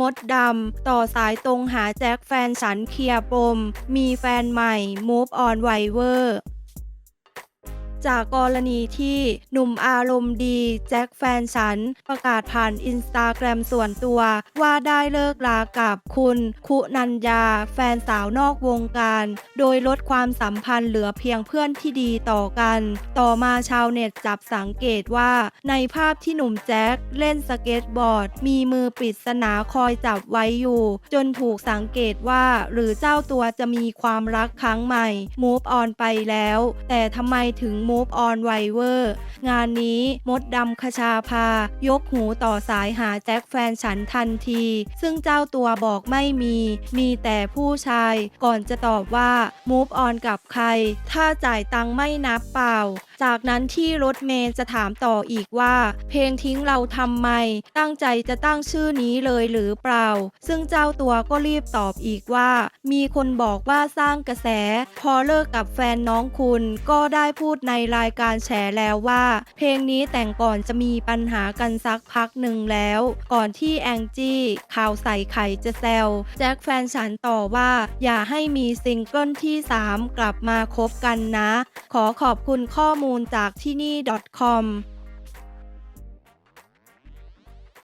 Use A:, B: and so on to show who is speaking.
A: มดดำ ต่อสายตรงหาแจ็คแฟนฉันเคลียร์ปม มีแฟนใหม่ move on ไวเวอร์ จากกรณีที่หนุ่มอารมณ์ดีแจ็คแฟนฉัน ประกาศผ่านอินสตาแกรมส่วนตัว ว่าได้เลิกลากับคุณ คุณัญญาแฟนสาวนอกวงการ โดยลดความสัมพันธ์เหลือเพียงเพื่อนที่ดีต่อกัน ต่อมาชาวเน็ตจับสังเกตว่า ในภาพที่หนุ่มแจ็คเล่นสเก็ตบอร์ด มีมือปริศนาคอยจับไว้อยู่ จนถูกสังเกตว่า หรือเจ้าตัวจะมีความรักครั้งใหม่ move on ไปแล้ว แต่ทำไมถึง move on ไวเวอร์งานนี้มดดำคชาพา ยกหูต่อสายหาแจ็คแฟนฉันทันที ซึ่งเจ้าตัวบอกไม่มี มีแต่ผู้ชาย ก่อนจะตอบว่า move on กับใคร ถ้าจ่ายตังไม่นับเปล่า จากนั้นที่รถเมย์จะถามต่ออีกว่า เพลงทิ้งเราทำไม ตั้งใจจะตั้งชื่อนี้เลยหรือเปล่า ซึ่งเจ้าตัวก็รีบตอบอีกว่า มีคนบอกว่าสร้างกระแส พอเลิกกับแฟนน้องคุณก็ได้พูดในรายการแฉแล้วว่า เพลงนี้แต่งก่อนจะมีปัญหากันสักพักหนึ่งแล้ว ก่อนที่แองจี้ข่าวใส่ไข่จะแซวแจ็คแฟนฉันต่อว่า อย่าให้มีซิงเกิลที่ 3 กลับมาคบกันนะ ขอขอบคุณข้อมูลจากที่นี่ .com